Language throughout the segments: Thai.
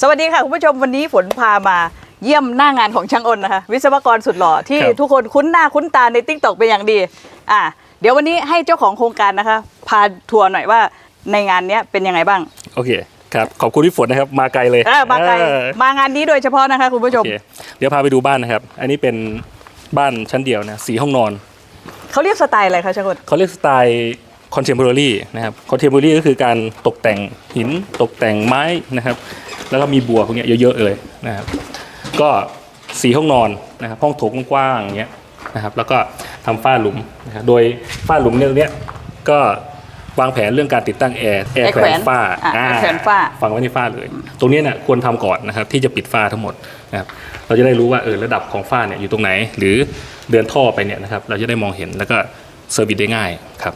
สวัสดีค่ะ คุณผู้ชมวันนี้ฝนพามาเยี่ยมหน้างานของช่างอ้นนะคะ วิศวกรสุดหล่อที่ครับทุกคนคุ้นหน้าคุ้นตาในติ๊กตอกเป็นอย่างดี อ่าเดี๋ยววันนี้ให้เจ้าของโครงการนะคะ พาทัวร์หน่อยว่าในงานเนี้ยเป็นยังไงบ้าง โอเคครับขอบคุณพี่ฝนนะครับมาไกลเลยเออมาไกลเออมางานนี้โดยเฉพาะนะคะ คุณผู้ชโอม เคเดี๋ยวพาไปดูบ้านนะครับ อันนี้เป็นบ้านชั้นเดียวนะสีห้องนอนเขาเรียกสไตล์อะไรคะช่างอ้นเขาเรียกสไตล์ คอนเทม p o r a r y นะครับคอนเทม p o r a r y ก็คือการตกแต่งหินตกแต่งไม้นะครับ แล้วก็มีบัวพวกเนี้ยเยอะๆเลยนะครับ ก็สีห้องนอนนะครับ ห้องโถงกว้างๆอย่างเงี้ยนะครับ แล้วก็ทำฝ้าหลุมนะครับโดยฝ้าหลุมเนี่ยตรงเนี้ยก็วางแผนเรื่องการติดตั้งแอร์แอร์แขวนฝ้าอะอ่าแอร์แขวนฝ้าฝังไว้ในฝ้าเลย ตรงนี้เนี่ยควรทำก่อนนะครับที่จะปิดฝ้าทั้งหมดนะครับเราจะได้รู้ว่าเออระดับของฝ้าเนี่ยอยู่ตรงไหน หรือเดินท่อไปเนี่ยนะครับเราจะได้มองเห็นแล้วก็เซอร์วิสได้ง่ายครับ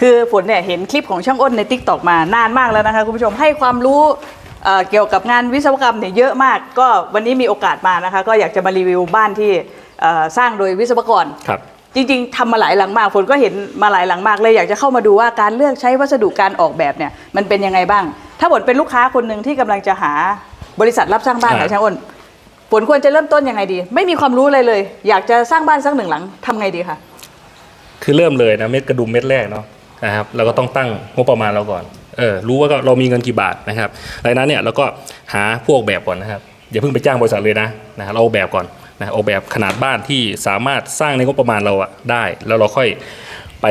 คือฝนเนี่ยเห็นคลิปของช่างอ้นในติ๊กตอกมานานมากแล้วนะคะคุณผู้ชมให้ความรู้เอ่อเกี่ยวกับงานวิศวกรรมเนี่ยเยอะมาก ก็วันนี้มีโอกาสมานะคะ ก็อยากจะมารีวิวบ้านที่เอ่อสร้างโดยวิศวกร ครับ จริงๆทำมาหลายหลังมากฝนก็เห็นมาหลายหลังมากเลยอยากจะเข้ามาดูว่าการเลือกใช้วัสดุการออกแบบเนี่ยมันเป็นยังไงบ้าง ถ้าฝนเป็นลูกค้าคนหนึ่งที่กำลังจะหาบริษัทรับสร้างบ้านอ่าค่ะช่างอ้นฝนควรจะเริ่มต้นยังไงดี ไม่มีความรู้อะไรเลย อยากจะสร้างบ้านสักหนึ่งหลังทำไงดีคะ คือเริ่มเลยนะเม็ดกระดุมเม็ดแรกเนาะ นะครับเราก็ต้องตั้งงบประมาณเราก่อนเออรู้ว่าเรามีเงินกี่บาทนะครับดังนั้นเนี่ยเราก็หาผู้ออกแบบก่อนนะครับอย่าเพิ่งไปจ้างบริษัทเลยนะนะครับเราออกแบบก่อนนะออกแบบขนาดบ้านที่สามารถสร้างในงบประมาณเราอะได้ แล้วเราค่อยไป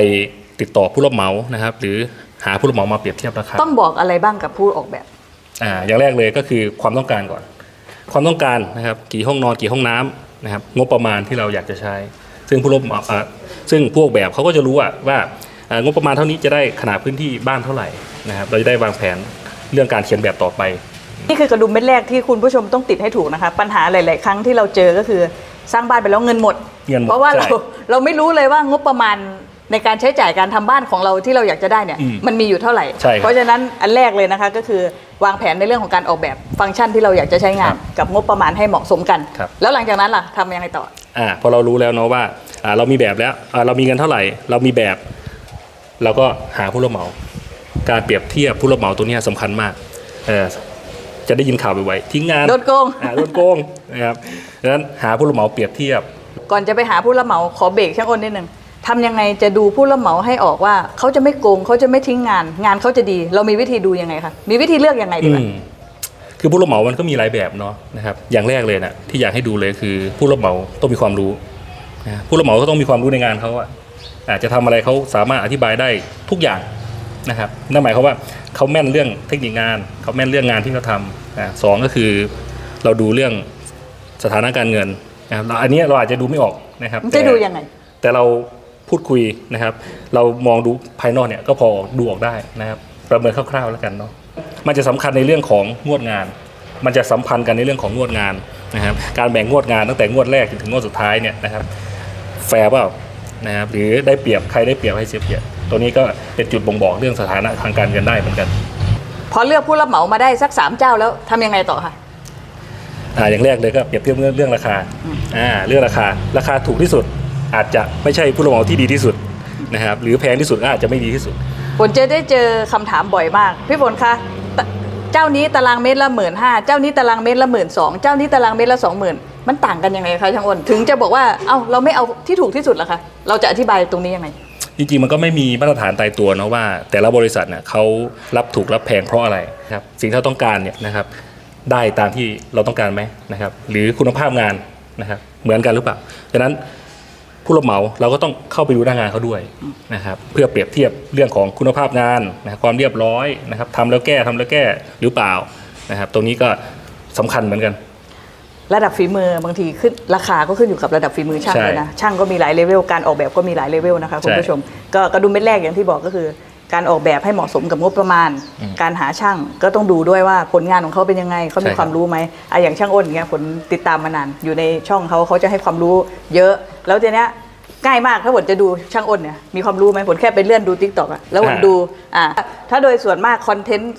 ติดต่อผู้รับเหมานะครับ หรือหาผู้รับเหมามาเปรียบเทียบราคาต้องบอกอะไรบ้างกับผู้ออกแบบอ่าอย่างแรกเลยก็คือความต้องการก่อน ความต้องการนะครับกี่ห้องนอนกี่ห้องน้ำนะครับงบประมาณที่เราอยากจะใช้ ซึ่งผู้รับเหมาอ่าซึ่งผู้ออกแบบเขาก็จะรู้ว่าว่าอ่า งบประมาณเท่านี้จะได้ขนาดพื้นที่บ้านเท่าไหร่นะครับเราจะได้วางแผนเรื่องการเขียนแบบต่อไป นี่คือกระดุมเม็ดแรกที่คุณผู้ชมต้องติดให้ถูกนะคะปัญหาหลาย ๆ ครั้งที่เราเจอก็คือสร้างบ้านไปแล้วเงินหมด เงินหมดเพราะว่าเราใช่เราไม่รู้เลยว่างบประมาณในการใช้จ่ายการทำบ้านของเราที่เราอยากจะได้เนี่ยอืมมันมีอยู่เท่าไหร่ ใช่ครับเพราะฉะนั้นอันแรกเลยนะคะก็คือวางแผนในเรื่องของการออกแบบฟังก์ชันที่เราอยากจะใช้งานครับกับงบประมาณให้เหมาะสมกัน ครับ แล้วหลังจากนั้นล่ะทำยังไงต่อ อ่าพอเรารู้แล้วเนาะว่าอ่าเรามีแบบแล้วอ่าเรามีเงินเท่าไหร่ เรามีแบบ เราก็หาผู้รับเหมา การเปรียบเทียบผู้รับเหมาตัวเนี้ยสำคัญมากเออจะได้ยินข่าวบ่อยๆทิ้งงานโดนโกงอ่าโดนโกงนะครับดังนั้นหาผู้รับเหมาเปรียบเทียบ ก่อนจะไปหาผู้รับเหมาขอเบรกช่างอ้นนิดนึงทำยังไงจะดูผู้รับเหมาให้ออกว่าเขาจะไม่โกงเขาจะไม่ทิ้งงาน งานเขาจะดี เรามีวิธีดูยังไงคะมีวิธีเลือกยังไงดีอืกว่ามคือผู้รับเหมามันก็มีหลายแบบเนาะนะครับอย่างแรกเลยนะที่อยากให้ดูเลยคือผู้รับเหมาต้องมีความรู้นะผู้รับเหมาก็ต้องมีความรู้ในงานเขาอะ อาจจะทำอะไรเขาสามารถอธิบายได้ทุกอย่างนะครับนั่นหมายความว่าเขาแม่นเรื่องเทคนิคงานเขาแม่นเรื่องงานที่เขาทำนะสองก็คือเราดูเรื่องสถานะการเงินนะครับเราอันนี้เราอาจจะดูไม่ออกนะครับมันแต่จะดูยังไงแต่เราพูดคุยนะครับ เรามองดูภายนอกเนี่ยก็พอดูออกได้นะครับ ประเมินคร่าวๆแล้วกันเนาะมันจะสำคัญในเรื่องของงวดงาน มันจะสัมพันธ์กันในเรื่องของงวดงานนะครับ การแบ่งงวดงานตั้งแต่งวดแรกจนถึงงวดสุดท้ายเนี่ยนะครับ แฟร์เปล่า นะครับหรือได้เปรียบใครได้เปรียบให้เสียเปรียบ ตัวนี้ก็เป็นจุดบ่งบอกเรื่องสถานะทางการเงินได้เหมือนกัน พอเลือกผู้รับเหมามาได้สักสามเจ้าแล้วทำยังไงต่อคะอ่าอย่างแรกเลยก็เปรียบเทียบเรื่องเรื่องราคาอ่าเรื่องราคาราคาถูกที่สุดอาจจะไม่ใช่ผู้รับเหมาที่ดีที่สุดนะครับหรือแพงที่สุดก็อาจจะไม่ดีที่สุด ฝนจะได้เจอคำถามบ่อยมาก พี่ฝนคะต เจ้านี้ตารางเมตรละหมื่นห้าเจ้านี้ตารางเมตรละหมื่นสองเจ้านี้ตารางเมตรละสองหมื่นมันต่างกันยังไงคะช่างอ้นถึงจะบอกว่าเอ้าเราไม่เอาที่ถูกที่สุดละคะเราจะอธิบายตรงนี้ยังไงจริงๆมันก็ไม่มีมาตรฐานตายตัวเนาะว่า แต่ละบริษัทเนี่ยเขารับถูกรับแพงเพราะอะไรนะครับสิ่งที่เราต้องการเนี่ยนะครับได้ตามที่เราต้องการไหมนะครับหรือคุณภาพงานนะครับเหมือนกันหรือเปล่าดังนั้น ผู้รับเหมาเราก็ต้องเข้าไปดูหน้างานเขาด้วยนะครับเพื่อเปรียบเทียบเรื่องของคุณภาพงานนะครับความเรียบร้อยนะครับทำแล้วแก้ทำแล้วแก้หรือเปล่านะครับตรงนี้ก็สำคัญเหมือนกัน ระดับฝีมือบางทีขึ้นราคาก็ขึ้นอยู่กับระดับฝีมือช่างใช่เลยนะช่างก็มีหลายเลเวลการออกแบบก็มีหลายเลเวลนะคะคุณใช่ผู้ชมก็กระดุมเม็ดแรกอย่างที่บอกก็คือการออกแบบให้เหมาะสมกับงบประมาณอืมการหาช่างก็ต้องดูด้วยว่าผลงานของเขาเป็นยังไงเขามีใช่ครับความรู้ไหมอะอย่างช่างอ้นอย่างเงี้ยผลติดตามมานานอยู่ในช่องเขาเขาจะให้ความรู้เยอะ แล้วทีเนี้ยง่ายมากถ้าผลจะดูช่างอ้นเนี่ยมีความรู้ไหมผลแค่ไปเลื่อนดูทิกตอกอะแล้วผลอ่าดูอ่าถ้าโดยส่วนมากคอนเทนต์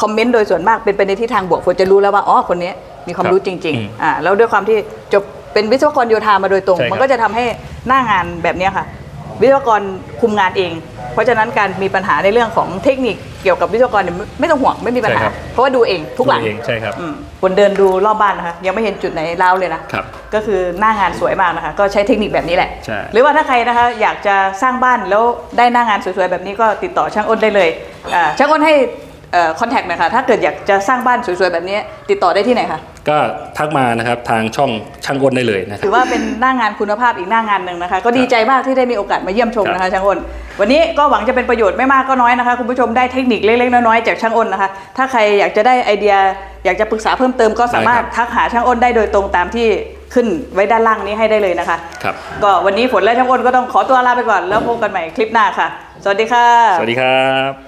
คอมเมนต์โดยส่วนมากเป็นไปในทิศทางบวกฝนจะรู้แล้วว่าอ๋อคนนี้มีความรู้จริงอืมๆอ่าแล้วด้วยความที่จบเป็นวิศวกรโยธามาโดยตรงใช่ครับมันก็จะทำให้หน้างานแบบเนี้ยค่ะ วิศวกรคุมงานเองเพ ราะฉะนั้นการมีปัญหาในเรื่องของเทคนิคเกี่ยวกับวิศวกรเนี่ยไม่ไม่ต้องห่วงไม่มีปัญใช่หา ครับ เพราะว่าดูเองทุกหลัง ตัวเองใช่ครับ อืมคนเดินดูรอบบ้านนะคะ ยังไม่เห็นจุดไหนร้าวเลยนะครับก็คือหน้างานสวยมากนะคะ ก็ใช้เทคนิคแบบนี้แหละ ใช่ หรือว่าถ้าใครนะคะอยากจะสร้างบ้านแล้วได้หน้างานสวยๆแบบนี้ก็ติดต่อช่างอ้นได้เลยอ่าช่างอ้นให้คอนแทคหน่อยค่ะถ้าเกิดอยากจะสร้างบ้านสวยๆแบบนี้ ติดต่อได้ที่ไหนคะก็ทักมานะครับทางช่องช่างอ้นได้เลยนะครับถือว่าเป็นหน้างานคุณภาพอีกหน้างานหนึ่งนะคะ ก็ดีใจมากที่ได้มีโอกาสมาเยี่ยมชมนะครัคะบช่างอ้น วันนี้ก็หวังจะเป็นประโยชน์ไม่มากก็น้อยนะคะ คุณผู้ชมได้เทคนิคเล็กๆน้อยๆจากช่างอ้นนะคะ ถ้าใครอยากจะได้ไอเดีย อยากจะปรึกษาเพิ่มเติมก็สามารถทักหาช่างอ้นได้โดยตรงตามที่ขึ้นไว้ด้านล่างนี้ให้ได้เลยนะคะครับก็วันนี้ฝนและช่างอ้นก็ต้องขอตัวลาไปก่อนแล้วพบกันใหม่คลิปหน้าค่ะ สวัสดีค่ะ สวัสดีครับ